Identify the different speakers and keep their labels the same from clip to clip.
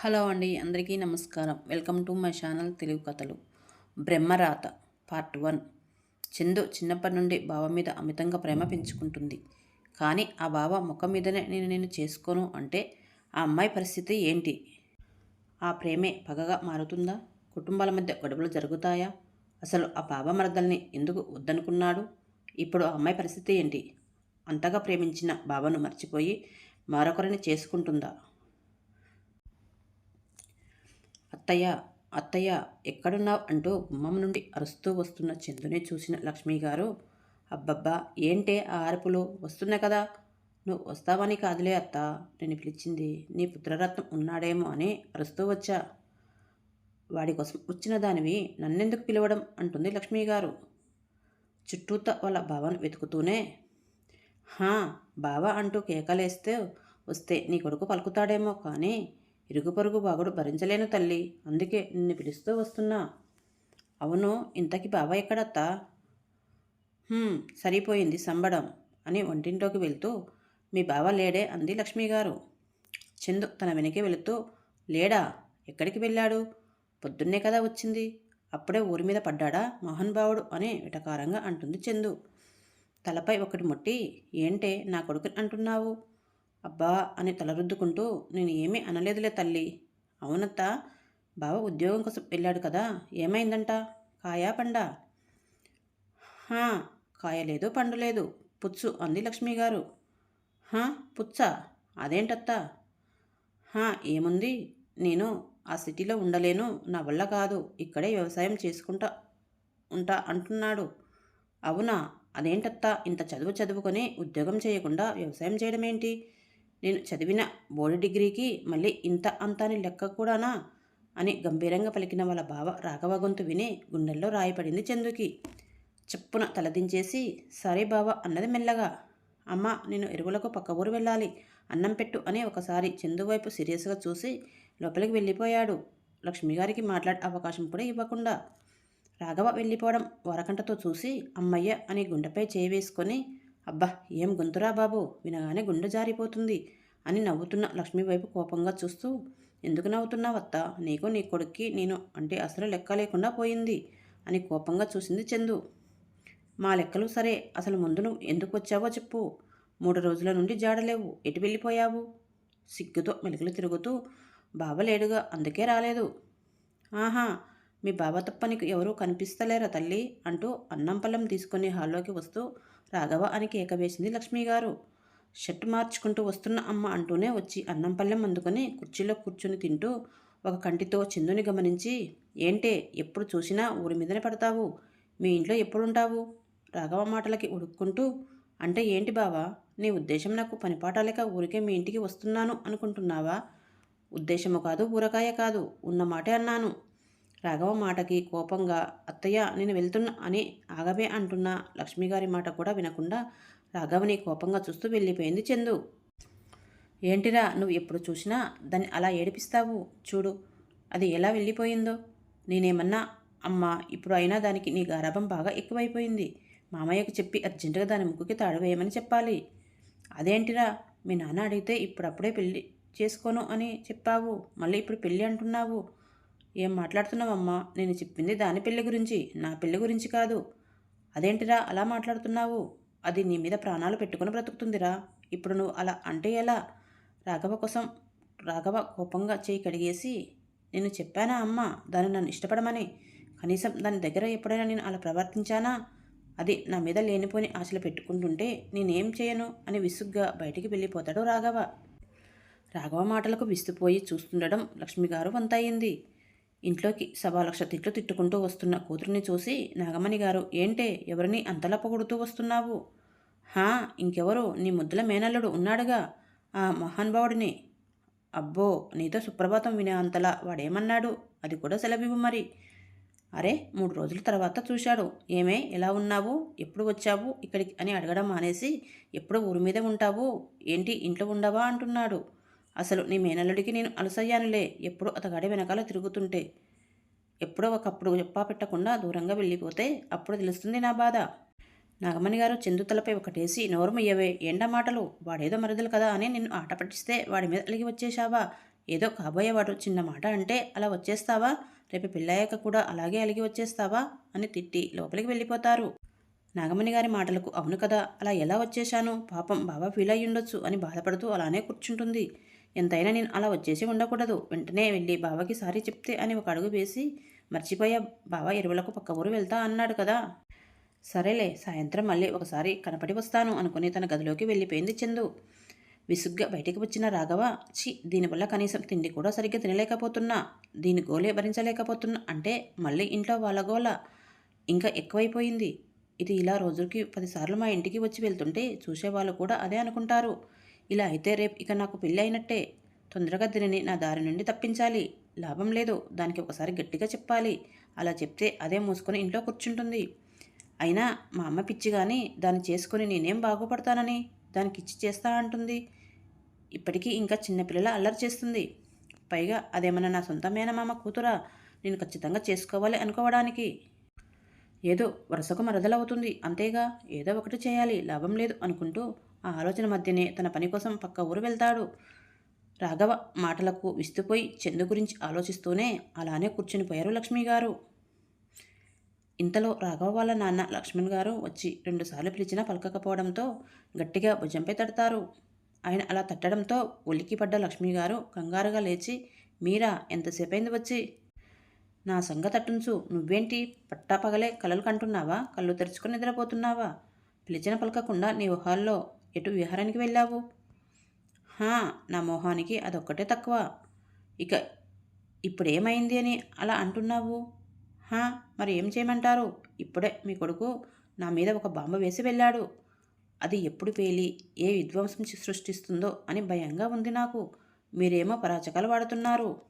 Speaker 1: Hello అండి అందరికీ నమస్కారం. Welcome to my channel Telugu కథలు. బ్రహ్మరాత పార్ట్ వన్. చందు చిన్నప్పటి నుండి బావ మీద అమితంగా ప్రేమ పెంచుకుంటుంది. కానీ ఆ బావ ముఖం మీదనే నేను నేను చేసుకోను అంటే ఆ అమ్మాయి పరిస్థితి ఏంటి? ఆ ప్రేమే పగగా మారుతుందా? కుటుంబాల మధ్య గొడవలు జరుగుతాయా? అసలు ఆ బావ మరదల్ని ఎందుకు వద్దనుకున్నాడు? ఇప్పుడు ఆ అమ్మాయి పరిస్థితి ఏంటి? అంతగా ప్రేమించిన బావను మర్చిపోయి మరొకరిని చేసుకుంటుందా? అత్తయ్య అత్తయ్య ఎక్కడున్నావు అంటూ గుమ్మం నుండి అరుస్తూ వస్తున్న చందుని చూసిన లక్ష్మి గారు అబ్బబ్బా ఏంటే ఆ అరుపులు? వస్తున్నాయి కదా. నువ్వు వస్తావని కాదులే అత్త నేను పిలిచింది. నీ పుత్రరత్నం ఉన్నాడేమో అని అరుస్తూ వచ్చా. వాడి కోసం వచ్చిన దానివి నన్నెందుకు పిలవడం అంటుంది లక్ష్మి గారు చుట్టూత వాళ్ళ బావను వెతుకుతూనే హా బావ అంటూ కేకలేస్తే వస్తే నీ కొడుకు పలుకుతాడేమో కానీ ఇరుగు పొరుగు బాగుడు భరించలేను తల్లి అందుకే నిన్ను పిలుస్తూ వస్తున్నా. అవును ఇంతకి బావ ఎక్కడత్తా? సరిపోయింది సంబడం అని వంటింట్లోకి వెళ్తూ మీ బావ లేడే అంది లక్ష్మి గారు చందు తన వెనకే వెళుతూ లేడా? ఎక్కడికి వెళ్ళాడు? పొద్దున్నే కదా వచ్చింది. అప్పుడే ఊరి మీద పడ్డాడా మోహన్ బావుడు అని విటకారంగా అంటుంది చందు. తలపై ఒకటి ముట్టి ఏంటే నా కొడుకుని అంటున్నావు? అబ్బా అని తలరుద్దుకుంటూ నేను ఏమీ అనలేదులే తల్లి. అవునత్త బావ ఉద్యోగం కోసం వెళ్ళాడు కదా ఏమైందంట? కాయా పండా? హా కాయ లేదు పండు లేదు పుచ్చు అంది లక్ష్మి గారు హా పుచ్చా? అదేంటత్తా? హా ఏముంది? నేను ఆ సిటీలో ఉండలేను నా వల్ల కాదు ఇక్కడే వ్యవసాయం చేసుకుంటా ఉంటా అంటున్నాడు. అవునా? అదేంటత్తా? ఇంత చదువు చదువుకొని ఉద్యోగం చేయకుండా వ్యవసాయం చేయడం ఏంటి నేను చదివిన బోర్డు డిగ్రీకి మళ్ళీ ఇంత అంతాని లెక్క కూడానా? అని గంభీరంగా పలికిన వాళ్ళ బావ రాఘవ గొంతు విని గుండెల్లో రాయపడింది చందుకి. చెప్పున తలదించేసి సరే బావ అన్నది మెల్లగా. అమ్మ నేను ఎరువులకు పక్క ఊరు వెళ్ళాలి. అన్నం పెట్టు అని ఒకసారి చందు వైపు సీరియస్గా చూసి లోపలికి వెళ్ళిపోయాడు. లక్ష్మిగారికి మాట్లాడే అవకాశం కూడా ఇవ్వకుండా రాఘవ వెళ్ళిపోవడం వరకంటతో చూసి అమ్మయ్య అని గుండెపై చేయి వేసుకొని అబ్బా ఏం గొంతురా బాబు వినగానే గుండె జారిపోతుంది. అని నవ్వుతున్న లక్ష్మి వైపు కోపంగా చూస్తూ ఎందుకు నవ్వుతున్నావత్త నీకు నీ కొడుక్కి నేను అంటే అసలు లెక్క లేకుండా పోయింది అని కోపంగా చూసింది చందు. మా లెక్కలు సరే అసలు ముందు నువ్వు ఎందుకు వచ్చావో చెప్పు. మూడు రోజుల నుండి జాడలేవు. ఎటు వెళ్ళిపోయావు? సిగ్గుతో మెలికలు తిరుగుతూ బాబా లేడుగా అందుకే రాలేదు. ఆహా మీ బావ తప్ప నీకు ఎవరూ కనిపిస్తలేరా తల్లి? అంటూ అన్నం పళ్ళం తీసుకుని హాల్లోకి వస్తూ రాఘవ అని కేక వేసింది లక్ష్మి గారు. షర్ట్ మార్చుకుంటూ వస్తున్న అమ్మ అంటూనే వచ్చి అన్నం పళ్ళెం అందుకొని కుర్చీలో కూర్చుని తింటూ ఒక కంటితో చందుని గమనించి ఏంటే ఎప్పుడు చూసినా ఊరి మీదనే పడతావు? మీ ఇంట్లో ఎప్పుడుంటావు? రాఘవ మాటలకి ఉడుక్కుంటూ అంటే ఏంటి బావా నీ ఉద్దేశం నాకు పనిపాటాలేక ఊరికే మీ ఇంటికి వస్తున్నాను అనుకుంటున్నావా? ఉద్దేశము కాదు ఊరకాయ కాదు ఉన్న మాటే అన్నాను. రాఘవ మాటకి కోపంగా అత్తయ్య నేను వెళ్తున్నా అని ఆగవే అంటున్న లక్ష్మిగారి మాట కూడా వినకుండా రాఘవని కోపంగా చూస్తూ వెళ్ళిపోయింది చందు. ఏంటిరా నువ్వు ఎప్పుడు చూసినా దాన్ని అలా ఏడిపిస్తావు? చూడు అది ఎలా వెళ్ళిపోయిందో. నేనేమన్నా అమ్మా ఇప్పుడు అయినా దానికి నీ గారాభం బాగా ఎక్కువైపోయింది. మామయ్యకు చెప్పి అర్జెంటుగా దాని ముక్కుకి తాడు వేయమని చెప్పాలి. అదేంటిరా మీ నాన్న అడిగితే ఇప్పుడప్పుడే పెళ్ళి చేసుకోను అని చెప్పావు. మళ్ళీ ఇప్పుడు పెళ్ళి అంటున్నావు. ఏం మాట్లాడుతున్నావమ్మా? నేను చెప్పింది దాని పెళ్ళి గురించి నా పెళ్ళి గురించి కాదు. అదేంటిరా అలా మాట్లాడుతున్నావు? అది నీ మీద ప్రాణాలు పెట్టుకుని బ్రతుకుతుందిరా. ఇప్పుడు నువ్వు అలా అంటే ఎలా? రాఘవ కోసం రాఘవ కోపంగా చేయి కడిగేసి నేను చెప్పానా అమ్మ? దాన్ని నన్ను ఇష్టపడమని? కనీసం దాని దగ్గర ఎప్పుడైనా నేను అలా ప్రవర్తించానా? అది నా మీద లేనిపోని ఆశలు పెట్టుకుంటుంటే నేనేం చేయను? అని విసుగ్గా బయటికి వెళ్ళిపోతాడు రాఘవ. రాఘవ మాటలకు విస్తుపోయి చూస్తుండడం లక్ష్మిగారు వంతయింది. ఇంట్లోకి సవా లక్ష తిట్లు తిట్టుకుంటూ వస్తున్న కూతురిని చూసి నాగమణి గారు ఏంటే? ఎవరిని అంతలా పొగుడుతూ వస్తున్నావు? హా ఇంకెవరు నీ ముద్దుల మేనల్లుడు ఉన్నాడుగా. ఆ మహాన్భావుడిని. అబ్బో నీతో సుప్రభాతం వినే అంతలా వాడేమన్నాడు? అది కూడా సెలవివ్వు మరి. అరే మూడు రోజుల తర్వాత చూశాడు. ఏమే ఎలా ఉన్నావు? ఎప్పుడు వచ్చావు? ఇక్కడికి అని అడగడం మానేసి ఎప్పుడు ఊరి మీద ఉంటావు? ఏంటి ఇంట్లో ఉండవా? అంటున్నాడు. అసలు నీ మేనల్లుడికి నేను అలసయ్యానులే. ఎప్పుడు అతగాడి వెనకాల తిరుగుతుంటే. ఎప్పుడో ఒకప్పుడు చెప్పా పెట్టకుండా దూరంగా వెళ్ళిపోతే అప్పుడు తెలుస్తుంది నా బాధ. నాగమణి గారు చిందుతలపై ఒకటేసి నోరుమయ్యవే ఎండ మాటలు వాడేదో మరుదులు కదా అని నిన్ను ఆట పట్టిస్తే వాడి మీద అలిగి వచ్చేశావా? ఏదో కాబోయేవాడు చిన్న మాట అంటే అలా వచ్చేస్తావా? రేపు పెళ్ళయ్యాక కూడా అలాగే అలిగి వచ్చేస్తావా? అని తిట్టి లోపలికి వెళ్ళిపోతారు. నాగమణి గారి మాటలకు అవును కదా అలా ఎలా వచ్చేశాను? పాపం బాబా ఫీల్ అయ్యి ఉండొచ్చు అని బాధపడుతూ అలానే కూర్చుంటుంది. ఎంతైనా నేను అలా వచ్చేసి ఉండకూడదు. వెంటనే వెళ్ళి బాబాకి సారీ చెప్తే అని ఒక అడుగు వేసి మర్చిపోయా బాబా ఎరువులకు పక్క ఊరు వెళ్తా అన్నాడు కదా. సరేలే సాయంత్రం మళ్ళీ ఒకసారి కనపడి వస్తాను అనుకుని తన గదిలోకి వెళ్ళిపోయింది చందు. విసుగ్గా బయటికి వచ్చిన రాఘవ చి దీనివల్ల కనీసం తిండి కూడా సరిగ్గా తినలేకపోతున్నా దీని గోలే భరించలేకపోతున్నా అంటే మళ్ళీ ఇంట్లో వాళ్ళ గోల. ఇంకా ఎక్కువైపోయింది. ఇది ఇలా రోజుకి పదిసార్లు మా ఇంటికి వచ్చి వెళ్తుంటే చూసేవాళ్ళు కూడా అదే అనుకుంటారు. ఇలా అయితే రేపు ఇక నాకు పెళ్ళి అయినట్టే. తొందరగా దీనిని నా దారి నుండి తప్పించాలి. లాభం లేదు దానికి ఒకసారి గట్టిగా చెప్పాలి. అలా చెప్తే అదే మూసుకొని ఇంట్లో కూర్చుంటుంది. అయినా మా అమ్మ పిచ్చి కానీ దాన్ని చేసుకొని నేనేం బాగుపడతానని దానికి ఇచ్చి చేస్తా అంటుంది. ఇప్పటికీ ఇంకా చిన్నపిల్లల అల్లరి చేస్తుంది. పైగా అదేమన్నా నా సొంతమైన మామ కూతురా? నేను ఖచ్చితంగా చేసుకోవాలి అనుకోవడానికి. ఏదో వరుసకు మరదలవుతుంది. అంతేగా ఏదో ఒకటి చేయాలి. లాభం లేదు అనుకుంటూ ఆ ఆలోచన మధ్యనే తన పని కోసం పక్క ఊరు వెళ్తాడు. రాఘవ మాటలకు విస్తుపోయి చందు గురించి ఆలోచిస్తూనే అలానే కూర్చునిపోయారు లక్ష్మి గారు ఇంతలో రాఘవ వాళ్ళ నాన్న లక్ష్మణ్ గారు వచ్చి రెండుసార్లు పిలిచినా పలకకపోవడంతో గట్టిగా భుజంపై తడతారు. ఆయన అలా తట్టడంతో ఉలిక్కిపడ్డ పడ్డ లక్ష్మి గారు కంగారుగా లేచి మీరా ఎంతసేపైంది వచ్చి? నా సంగ తట్టుంచు. నువ్వేంటి? పట్టాపగలే కలలు కంటున్నావా? కళ్ళు తెరుచుకొని నిద్రపోతున్నావా? పిలిచిన పలకకుండా నీ ఊహాల్లో ఎటు విహారానికి వెళ్ళావు? హా నా మోహానికి అదొక్కటే తక్కువ. ఇక ఇప్పుడేమైంది అని అలా అంటున్నావు? హా మరి ఏం చేయమంటారు? ఇప్పుడే మీ కొడుకు నా మీద ఒక బాంబు వేసి వెళ్ళాడు. అది ఎప్పుడు పేలి ఏ విధ్వంసం సృష్టిస్తుందో అని భయంగా ఉంది నాకు. మీరేమో పరాచకాలు వాడుతున్నారు.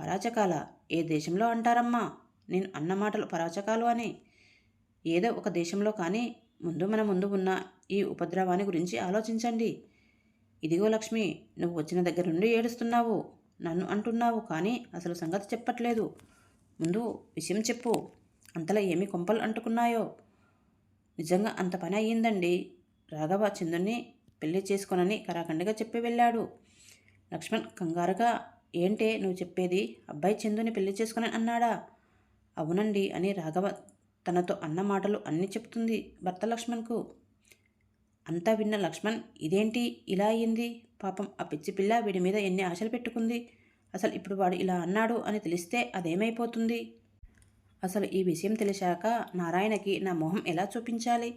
Speaker 1: పరాచకాల? ఏ దేశంలో అంటారమ్మా? నేను అన్న మాటలు పరాచకాలు అని. ఏదో ఒక దేశంలో కానీ ముందు మన ముందు ఉన్న ఈ ఉపద్రవాన్ని గురించి ఆలోచించండి. ఇదిగో లక్ష్మి నువ్వు వచ్చిన దగ్గర నుండి ఏడుస్తున్నావు. నన్ను అంటున్నావు కానీ అసలు సంగతి చెప్పట్లేదు. ముందు విషయం చెప్పు. అంతలా ఏమి కొంపలు అంటుకున్నాయో? నిజంగా అంత పని అయ్యిందండి. రాఘవ చందుని పెళ్ళి చేసుకోనని కరాఖండిగా చెప్పి వెళ్ళాడు. లక్ష్మణ్ కంగారుగా ఏంటే నువ్వు చెప్పేది? అబ్బాయి చందుని పెళ్ళి చేసుకుని అన్నాడా? అవునండి అని రాఘవ తనతో అన్న మాటలు అన్నీ చెప్తుంది భర్త లక్ష్మణ్కు. అంతా విన్న లక్ష్మణ్ ఇదేంటి ఇలా అయ్యింది? పాపం ఆ పిచ్చి పిల్ల వీడి మీద ఎన్ని ఆశలు పెట్టుకుంది? అసలు ఇప్పుడు వాడు ఇలా అన్నాడు అని తెలిస్తే అదేమైపోతుంది? అసలు ఈ విషయం తెలిసాక నారాయణకి నా మొహం ఎలా చూపించాలి?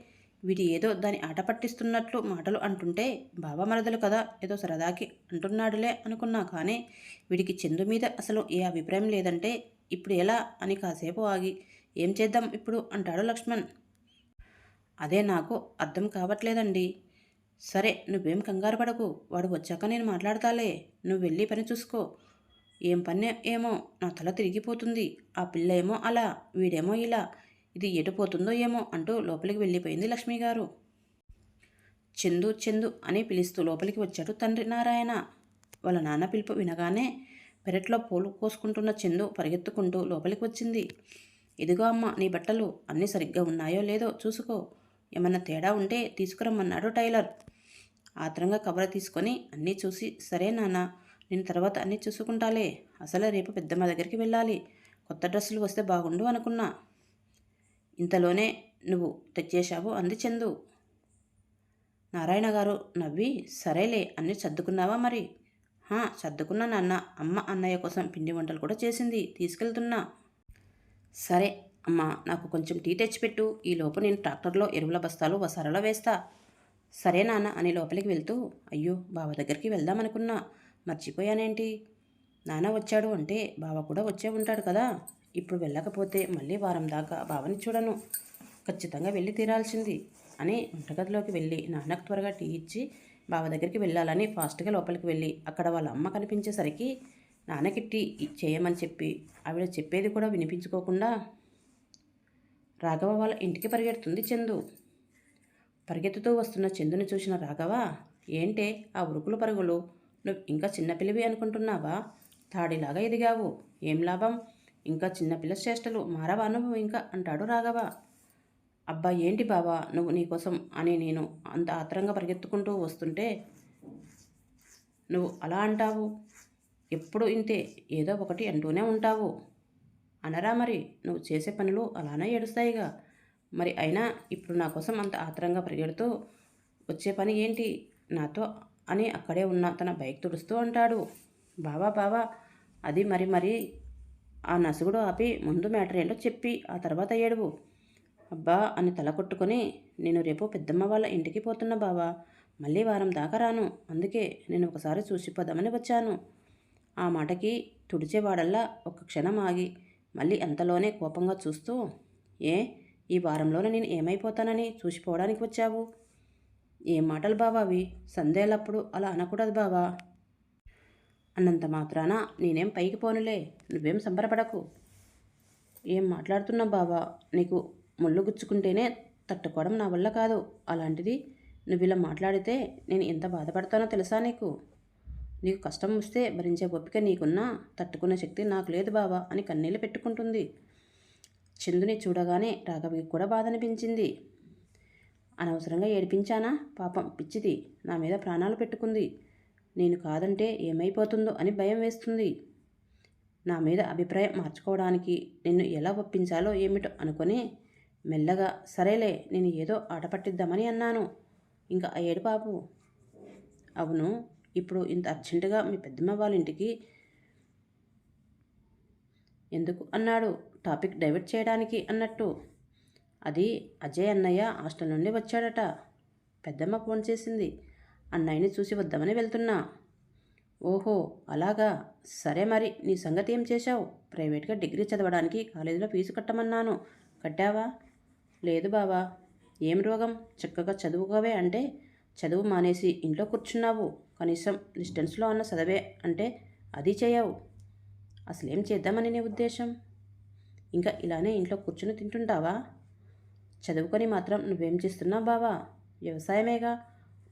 Speaker 1: వీడి ఏదో దాని ఆట పట్టిస్తున్నట్లు మాటలు అంటుంటే బాబా మరదలు కదా ఏదో సరదాకి అంటున్నాడులే అనుకున్నా కానీ వీడికి చందు మీద అసలు ఏ అభిప్రాయం లేదంటే ఇప్పుడు ఎలా అని కాసేపు ఆగి ఏం చేద్దాం ఇప్పుడు? అంటాడు లక్ష్మణ్. అదే నాకు అర్థం కావట్లేదండి. సరే నువ్వేం కంగారు పడకు. వాడు వచ్చాక నేను మాట్లాడతాలే. నువ్వు వెళ్ళి పని చూసుకో. ఏం పని ఏమో నా తల తిరిగిపోతుంది. ఆ పిల్ల ఏమో అలా వీడేమో ఇలా. ఇది ఎటుపోతుందో ఏమో అంటూ లోపలికి వెళ్ళిపోయింది లక్ష్మి గారు చందు చందు అని పిలుస్తూ లోపలికి వచ్చాడు తండ్రి నారాయణ. వాళ్ళ నాన్న పిలుపు వినగానే పెరట్లో పూలు కోసుకుంటున్న చందు పరిగెత్తుకుంటూ లోపలికి వచ్చింది. ఇదిగో అమ్మ నీ బట్టలు అన్నీ సరిగ్గా ఉన్నాయో లేదో చూసుకో. ఏమన్నా తేడా ఉంటే తీసుకురమ్మన్నాడు టైలర్. ఆత్రంగా కవర్ తీసుకొని అన్నీ చూసి సరే నాన్న నేను తర్వాత అన్నీ చూసుకుంటాలే. అసలే రేపు పెద్దమ్మ దగ్గరికి వెళ్ళాలి. కొత్త డ్రెస్సులు వస్తే బాగుండు అనుకున్నా. ఇంతలోనే నువ్వు తెచ్చేశావు అంది చందు. నారాయణ గారు నవ్వి సరేలే అన్నీ సర్దుకున్నావా మరి? హా సర్దుకున్నా నాన్న. అమ్మ అన్నయ్య కోసం పిండి వంటలు కూడా చేసింది. తీసుకెళ్తున్నా. సరే అమ్మ నాకు కొంచెం టీ తెచ్చిపెట్టు. ఈ లోపు నేను ట్రాక్టర్లో ఎరువుల బస్తాలు వసారలో వేస్తా. సరే నాన్న అని లోపలికి వెళ్తూ అయ్యో బావ దగ్గరికి వెళ్దామనుకున్నా. మర్చిపోయానేంటి? నాన్న వచ్చాడు అంటే బావ కూడా వచ్చే ఉంటాడు కదా. ఇప్పుడు వెళ్ళకపోతే మళ్ళీ వారం దాకా బావని చూడను. ఖచ్చితంగా వెళ్ళి తీరాల్సింది అని వంటగదిలోకి వెళ్ళి నాన్నకు త్వరగా టీ ఇచ్చి బావ దగ్గరికి వెళ్ళాలని ఫాస్ట్గా లోపలికి వెళ్ళి అక్కడ వాళ్ళ అమ్మ కనిపించేసరికి నాన్నకి టీ చేయమని చెప్పి ఆవిడ చెప్పేది కూడా వినిపించుకోకుండా రాఘవ వాళ్ళ ఇంటికి పరిగెడుతుంది చందు. పరిగెత్తుతూ వస్తున్న చందుని చూసిన రాఘవ ఏంటే ఆ ఉరుకులు పరుగులు? నువ్వు ఇంకా చిన్నపిల్లవి అనుకుంటున్నావా? తాడిలాగా ఎదిగావు. ఏం లాభం? ఇంకా చిన్నపిల్ల శ్రేష్టలు. మారవా నువ్వు ఇంకా? అంటాడు రాఘవ. అబ్బా ఏంటి బావా? నువ్వు నీకోసం అని నేను అంత ఆత్రంగా పరిగెత్తుకుంటూ వస్తుంటే నువ్వు అలా అంటావు. ఎప్పుడు ఇంతే? ఏదో ఒకటి అంటూనే ఉంటావు. అనరా మరి? నువ్వు చేసే పనులు అలానే ఏడుస్తాయిగా. మరి అయినా ఇప్పుడు నా కోసం అంత ఆత్రంగా పరిగెడుతూ వచ్చే పని ఏంటి? నాతో అని అక్కడే ఉన్న తన బైక్ తుడుస్తూ అంటాడు బావా బావా అది మరి మరి. ఆ నసుగుడు ఆపి ముందు మ్యాటర్ ఏంటో చెప్పి ఆ తర్వాత ఏడువు. అబ్బా అని తల కొట్టుకొని నేను రేపు పెద్దమ్మ వాళ్ళ ఇంటికి పోతున్నా బావా మళ్ళీ వారం దాకా రాను అందుకే నేను ఒకసారి చూసిపోదామని వచ్చాను. ఆ మాటకి తుడిచేవాడల్లా ఒక క్షణం ఆగి మళ్ళీ అంతలోనే కోపంగా చూస్తూ ఏ ఈ వారంలోనే నేను ఏమైపోతానని చూసిపోవడానికి వచ్చావు? ఏం మాటలు బావా అవి? సందేలప్పుడు అలా అనకూడదు బావా. అన్నంత మాత్రాన నేనేం పైకి పోనులే. నువ్వేం సంబరపడకు. ఏం మాట్లాడుతున్నావు బావా? నీకు ముళ్ళు గుచ్చుకుంటేనే తట్టుకోవడం నా వల్ల కాదు. అలాంటిది నువ్వు ఇలా మాట్లాడితే నేను ఎంత బాధపడతానో తెలుసా నీకు? నీకు కష్టం వస్తే భరించే ఓపిక నీకున్నా తట్టుకునే శక్తి నాకు లేదు బావా అని కన్నీళ్ళు పెట్టుకుంటుంది. చందుని చూడగానే రాఘవికి కూడా బాధ అనిపించింది అనవసరంగా ఏడిపించానా? పాపం పిచ్చిది నా మీద ప్రాణాలు పెట్టుకుంది. నేను కాదంటే ఏమైపోతుందో అని భయం వేస్తుంది. నా మీద అభిప్రాయం మార్చుకోవడానికి నిన్ను ఎలా ఒప్పించాలో ఏమిటో అనుకొని మెల్లగా సరేలే నేను ఏదో ఆట పట్టిద్దామని అన్నాను. ఇంకా ఆ ఏడు పాపు అవును ఇప్పుడు ఇంత అర్జెంటుగా మీ పెద్దమ్మ వాళ్ళ ఇంటికి ఎందుకు అన్నాడు? టాపిక్ డైవర్ట్ చేయడానికి అన్నట్టు. అది అజయ్ అన్నయ్య హాస్టల్ నుండి వచ్చాడట. పెద్దమ్మ ఫోన్ చేసింది. అన్నయ్యని చూసి వద్దామని వెళ్తున్నా. ఓహో అలాగా? సరే మరి నీ సంగతి ఏం చేశావు? ప్రైవేట్గా డిగ్రీ చదవడానికి కాలేజీలో ఫీజు కట్టమన్నాను. కట్టావా? లేదు బావా. ఏం రోగం? చక్కగా చదువుకోవే అంటే చదువు మానేసి ఇంట్లో కూర్చున్నావు. కనీసం డిస్టెన్స్లో అన్న చదవే అంటే అది చేయవు. అసలేం చేద్దామని నీ ఉద్దేశం? ఇంకా ఇలానే ఇంట్లో కూర్చుని తింటుంటావా? చదువుకొని మాత్రం నువ్వేం చేస్తున్నావు బావా? వ్యవసాయమేగా?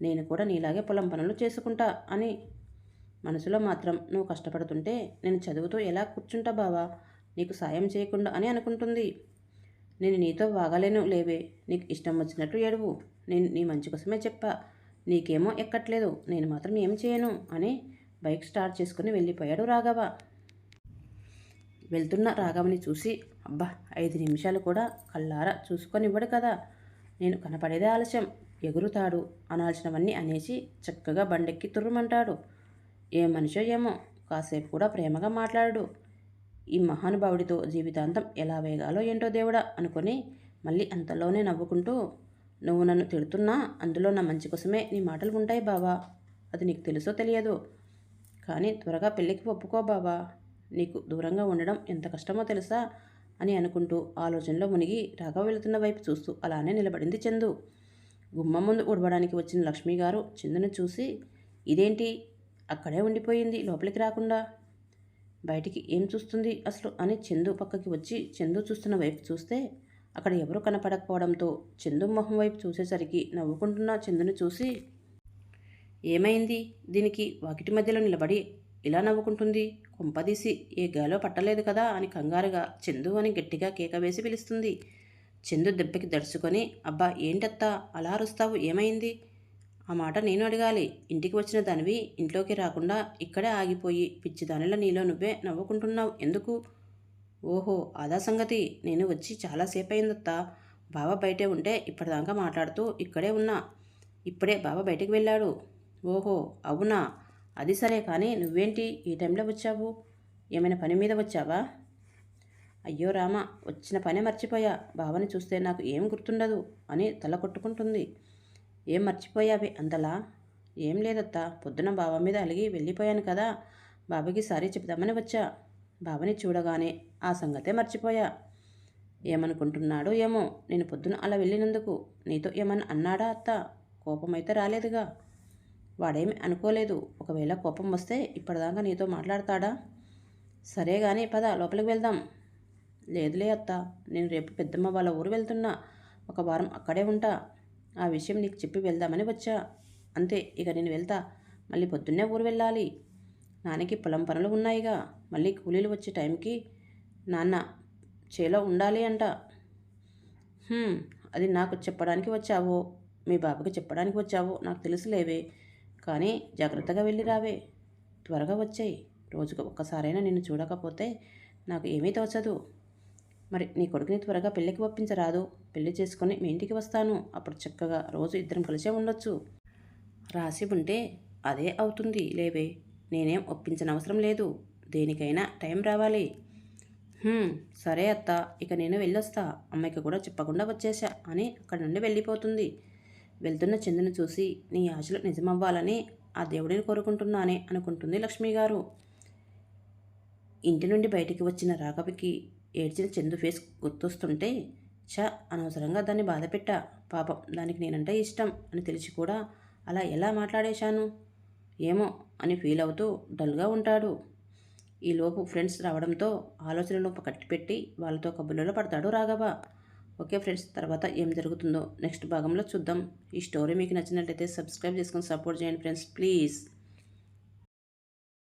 Speaker 1: నేను కూడా నీలాగే పొలం పనులు చేసుకుంటా అని మనసులో మాత్రం నువ్వు కష్టపడుతుంటే నేను చదువుతూ ఎలా కూర్చుంటా బావా? నీకు సాయం చేయకుండా అని అనుకుంటుంది. నేను నీతో వాగలేను లేవే. నీకు ఇష్టం వచ్చినట్టు ఏడువు. నేను నీ మంచి కోసమే చెప్పా. నీకేమో ఎక్కట్లేదు. నేను మాత్రం ఏం చేయను అని బైక్ స్టార్ట్ చేసుకుని వెళ్ళిపోయాడు రాఘవ. వెళ్తున్న రాఘవని చూసి అబ్బా ఐదు నిమిషాలు కూడా కళ్ళారా చూసుకొని ఇవ్వడు కదా. నేను కనపడేదే ఆలస్యం. ఎగురుతాడు. అనాల్సినవన్నీ అనేసి చక్కగా బండెక్కి తుర్రుమంటాడు. ఏ మనిషో ఏమో కాసేపు కూడా ప్రేమగా మాట్లాడు. ఈ మహానుభావుడితో జీవితాంతం ఎలా వేగాలో ఏంటో దేవుడా అనుకొని మళ్ళీ అంతలోనే నవ్వుకుంటూ నువ్వు నన్ను తిడుతున్నా అందులో నా మంచి కోసమే నీ మాటలు ఉంటాయి బావా. అది నీకు తెలుసో తెలియదు. కానీ త్వరగా పెళ్ళికి ఒప్పుకో బావా. నీకు దూరంగా ఉండడం ఎంత కష్టమో తెలుసా? అని అనుకుంటూ ఆలోచనలో మునిగి రాఘవ వెళుతున్న వైపు చూస్తూ అలానే నిలబడింది చందు. గుమ్మం ముందు ఉడవడానికి వచ్చిన లక్ష్మి గారు చందును చూసి ఇదేంటి? అక్కడే ఉండిపోయింది లోపలికి రాకుండా. బయటికి ఏం చూస్తుంది అసలు? అని చందు పక్కకి వచ్చి చందు చూస్తున్న వైపు చూస్తే అక్కడ ఎవరు కనపడకపోవడంతో చందు మొహం వైపు చూసేసరికి నవ్వుకుంటున్న చందును చూసి ఏమైంది? దీనికి వాకిటి మధ్యలో నిలబడి ఇలా నవ్వుకుంటుంది. కుంపదీసి ఏ గాలో పట్టలేదు కదా అని కంగారుగా చందు అని గట్టిగా కేక వేసి పిలుస్తుంది. చందు దెబ్బకి దడుచుకొని అబ్బా ఏంటత్తా? అలా అరుస్తావు? ఏమైంది? ఆ మాట నేను అడగాలి. ఇంటికి వచ్చిన దానివి ఇంట్లోకి రాకుండా ఇక్కడే ఆగిపోయి పిచ్చిదానిలో నీలో నువ్వే నవ్వుకుంటున్నావు. ఎందుకు? ఓహో అదా సంగతి. నేను వచ్చి చాలాసేపు అయిందత్తా బావ బయటే ఉంటే ఇప్పటిదాకా మాట్లాడుతూ ఇక్కడే ఉన్నా. ఇప్పుడే బావ బయటికి వెళ్ళాడు. ఓహో అవునా? అది సరే కానీ నువ్వేంటి ఈ టైంలో వచ్చావు? ఏమైనా పని మీద వచ్చావా? అయ్యో రామ వచ్చిన పనే మర్చిపోయా. బావని చూస్తే నాకు ఏం గుర్తుండదు అని తల కొట్టుకుంటుంది. ఏం మర్చిపోయావి అంతలా? ఏం లేదత్తా. పొద్దున బావ మీద అలిగి వెళ్ళిపోయాను కదా. బాబాకి సారీ చెప్దామని వచ్చా. బావని చూడగానే ఆ సంగతే మర్చిపోయా. ఏమనుకుంటున్నాడో ఏమో. నేను పొద్దున అలా వెళ్ళినందుకు నీతో ఏమన్నా అన్నాడా అత్త? కోపమైతే రాలేదుగా. వాడేమి అనుకోలేదు. ఒకవేళ కోపం వస్తే ఇప్పటిదాకా నీతో మాట్లాడతాడా? సరే కానీ పద లోపలికి వెళ్దాం. లేదులే అత్త నేను రేపు పెద్దమ్మ వాళ్ళ ఊరు వెళ్తున్నా. ఒక వారం అక్కడే ఉంటా. ఆ విషయం నీకు చెప్పి వెళ్దామని వచ్చా. అంతే ఇక నేను వెళ్తా. మళ్ళీ పొద్దున్నే ఊరు వెళ్ళాలి. నాన్నకి పొలం పనులు ఉన్నాయిగా. మళ్ళీ కూలీలు వచ్చే టైంకి నాన్న చేలో ఉండాలి అంట. అది నాకు చెప్పడానికి వచ్చావో మీ బాబుకి చెప్పడానికి వచ్చావో నాకు తెలుసులేవే. కానీ జాగ్రత్తగా వెళ్ళి రావే. త్వరగా వచ్చాయి. రోజుకు ఒక్కసారైనా నిన్ను చూడకపోతే నాకు ఏమీ తోచదు. మరి నీ కొడుకుని త్వరగా పెళ్ళికి ఒప్పించరాదు. పెళ్ళి చేసుకుని మీ ఇంటికి వస్తాను. అప్పుడు చక్కగా రోజు ఇద్దరం కలిసే ఉండొచ్చు. రాసి ఉంటే అదే అవుతుంది లేవే. నేనేం ఒప్పించనవసరం లేదు. దేనికైనా టైం రావాలి. సరే అత్త. ఇక నేను వెళ్ళొస్తా. అమ్మాయికి కూడా చెప్పకుండా వచ్చేసా అని అక్కడి నుండి వెళ్ళిపోతుంది. వెళ్తున్న చందును చూసి నీ ఆశలు నిజమవ్వాలని ఆ దేవుడిని కోరుకుంటున్నానే అనుకుంటుంది లక్ష్మి గారు ఇంటి నుండి బయటికి వచ్చిన రాఘవికి ఏడ్చిన చందు ఫేస్ గుర్తొస్తుంటే చ అనవసరంగా దాన్ని బాధపెట్టా. పాపం దానికి నేనంటే ఇష్టం అని తెలిసి కూడా అలా ఎలా మాట్లాడేశాను? ఏమో అని ఫీల్ అవుతూ డల్గా ఉంటాడు. ఈలోపు ఫ్రెండ్స్ రావడంతో ఆలోచనలు కట్టిపెట్టి వాళ్ళతో కబుర్లలో పడతాడు రాఘవ. ఓకే ఫ్రెండ్స్ తర్వాత ఏం జరుగుతుందో నెక్స్ట్ భాగంలో చూద్దాం. ఈ స్టోరీ మీకు నచ్చినట్లయితే సబ్స్క్రైబ్ చేసుకొని సపోర్ట్ చేయండి ఫ్రెండ్స్ ప్లీజ్.